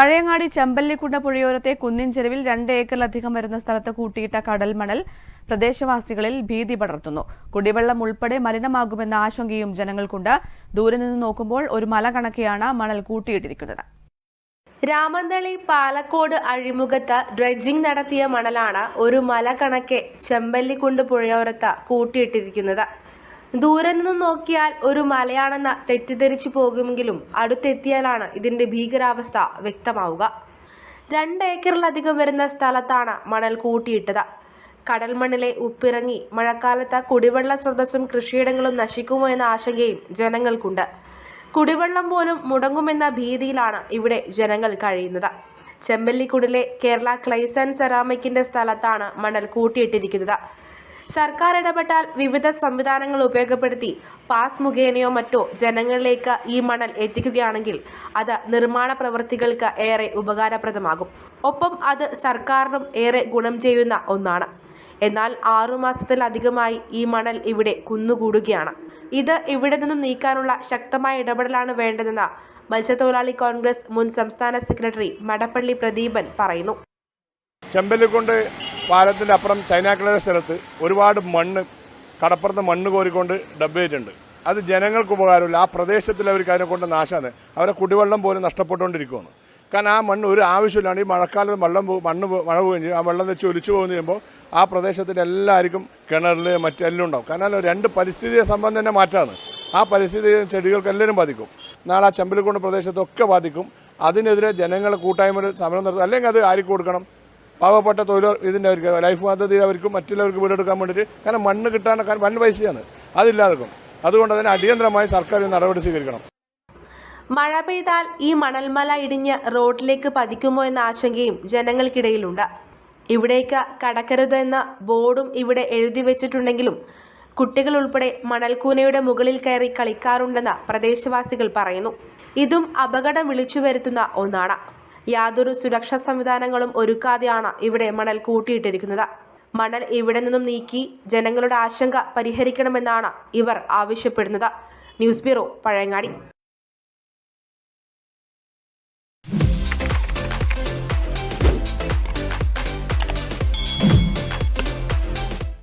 പഴയങ്ങാടി ചെമ്പല്ലിക്കുണ്ട പുഴയോരത്തെ കുന്നിൻ ചെരുവിൽ രണ്ട് ഏക്കറിലധികം വരുന്ന സ്ഥലത്ത് കൂട്ടിയിട്ട കടൽമണൽ പ്രദേശവാസികളിൽ ഭീതി പടർത്തുന്നു. കുടിവെള്ളം ഉൾപ്പെടെ മലിനമാകുമെന്ന ആശങ്കയും ജനങ്ങൾക്കുണ്ട്. ദൂരെ നിന്ന് നോക്കുമ്പോൾ ഒരു മല കണക്കെയാണ് മണൽ കൂട്ടിയിട്ടിരിക്കുന്നത്. രാമന്തളി പാലക്കോട് അഴിമുഖത്ത് ഡ്രഡ്ജിംഗ് നടത്തിയ മണലാണ് ഒരു മല കണക്കെ ചെമ്പല്ലിക്കുണ്ട് പുഴയോരത്ത് കൂട്ടിയിട്ടിരിക്കുന്നത്. ദൂരെ നിന്ന് നോക്കിയാൽ ഒരു മലയാണെന്ന തെറ്റിദ്ധരിച്ചു പോകുമെങ്കിലും അടുത്തെത്തിയാലാണ് ഇതിന്റെ ഭീകരാവസ്ഥ വ്യക്തമാവുക. രണ്ട് ഏക്കറിലധികം വരുന്ന സ്ഥലത്താണ് മണൽ കൂട്ടിയിട്ടത്. കടൽ മണ്ണിലെ ഉപ്പിറങ്ങി മഴക്കാലത്ത് കുടിവെള്ള സ്രോതസ്സും കൃഷിയിടങ്ങളും നശിക്കുമോ എന്ന ആശങ്കയും ജനങ്ങൾക്കുണ്ട്. കുടിവെള്ളം പോലും മുടങ്ങുമെന്ന ഭീതിയിലാണ് ഇവിടെ ജനങ്ങൾ കഴിയുന്നത്. ചെമ്പല്ലിക്കുടിലെ കേരള ക്ലൈസൻ സെറാമിക്കിന്റെ സ്ഥലത്താണ് മണൽ കൂട്ടിയിട്ടിരിക്കുന്നത്. സർക്കാർ ഇടപെട്ടാൽ വിവിധ സംവിധാനങ്ങൾ ഉപയോഗപ്പെടുത്തി പാസ് മുഖേനയോ മറ്റോ ജനങ്ങളിലേക്ക് ഈ മണൽ എത്തിക്കുകയാണെങ്കിൽ അത് നിർമ്മാണ പ്രവൃത്തികൾക്ക് ഏറെ ഉപകാരപ്രദമാകും. ഒപ്പം അത് സർക്കാരിനും ഏറെ ഗുണം ചെയ്യുന്ന ഒന്നാണ്. എന്നാൽ ആറുമാസത്തിലധികമായി ഈ മണൽ ഇവിടെ കുന്നുകൂടുകയാണ്. ഇത് ഇവിടെ നിന്നും നീക്കാനുള്ള ശക്തമായ ഇടപെടലാണ് വേണ്ടതെന്ന് മത്സ്യത്തൊഴിലാളി കോൺഗ്രസ് മുൻ സംസ്ഥാന സെക്രട്ടറി മടപ്പള്ളി പ്രദീപൻ പറയുന്നു. ചെമ്പല്ലിക്കൊണ്ട് പാലത്തിന്റെ അപ്പുറം ചൈനാക്കളുടെ സ്ഥലത്ത് ഒരുപാട് മണ്ണ് കടപ്പുറത്ത് മണ്ണ് കോരിക്കൊണ്ട് ഡബ്ബയിട്ടുണ്ട് അത് ജനങ്ങൾക്ക് ഉപകാരമില്ല. ആ പ്രദേശത്തിൽ അവർക്ക് അതിനെക്കൊണ്ട് നാശമാണ്. അവരെ കുടിവെള്ളം പോലും നഷ്ടപ്പെട്ടുകൊണ്ടിരിക്കുകയാണ്. കാരണം ആ മണ്ണ് ഒരു ആവശ്യമില്ലാണ്ട് ഈ മഴക്കാലത്ത് വെള്ളം മണ്ണ് മഴ പോവുകയും ചെയ്യും. ആ വെള്ളം വെച്ച് ഒലിച്ചു പോകുന്ന ചെയ്യുമ്പോൾ ആ പ്രദേശത്തിൽ എല്ലാവർക്കും കിണറിൽ മറ്റെല്ലാം ഉണ്ടാവും. കാരണം രണ്ട് പരിസ്ഥിതിയെ സംബന്ധം തന്നെ മാറ്റാണ്. ആ പരിസ്ഥിതി ചെടികൾക്ക് എല്ലാവരും ബാധിക്കും. നാളെ ആ ചെമ്പലിക്കൊണ്ട് പ്രദേശത്തൊക്കെ ബാധിക്കും. അതിനെതിരെ ജനങ്ങളെ കൂട്ടായ്മ സമരം നടത്തും. അല്ലെങ്കിൽ അത് ആർക്ക് കൊടുക്കണം? പാവപ്പെട്ട തൊഴിൽ ഇതിന്റെ അവർക്ക് ലൈഫ് പദ്ധതി അവർക്കും മറ്റുള്ളവർക്ക് വീടെടുക്കാൻ വേണ്ടിയിട്ട് കാരണം മണ്ണ് കിട്ടാനൊക്കെ വൻ പൈസയാണ്. അതില്ലാതെക്കും. അതുകൊണ്ട് അതിന് അടിയന്തരമായി സർക്കാർ നടപടി സ്വീകരിക്കണം. മഴ പെയ്താൽ ഈ മണൽമല ഇടിഞ്ഞ് റോഡിലേക്ക് പതിക്കുമോ എന്ന ആശങ്കയും ജനങ്ങൾക്കിടയിലുണ്ട്. ഇവിടേക്ക് കടക്കരുത് എന്ന ബോർഡും ഇവിടെ എഴുതി വെച്ചിട്ടുണ്ടെങ്കിലും കുട്ടികൾ ഉൾപ്പെടെ മണൽക്കൂനയുടെ മുകളിൽ കയറി കളിക്കാറുണ്ടെന്ന് പ്രദേശവാസികൾ പറയുന്നു. ഇതും അപകടം വിളിച്ചു വരുത്തുന്ന ഒന്നാണ്. യാതൊരു സുരക്ഷാ സംവിധാനങ്ങളും ഒരുക്കാതെയാണ് ഇവിടെ മണൽ കൂട്ടിയിട്ടിരിക്കുന്നത്. മണൽ ഇവിടെ നിന്നും നീക്കി ജനങ്ങളുടെ ആശങ്ക പരിഹരിക്കണമെന്നാണ് ഇവർ ആവശ്യപ്പെടുന്നത്. News bureau Pazhayangadi.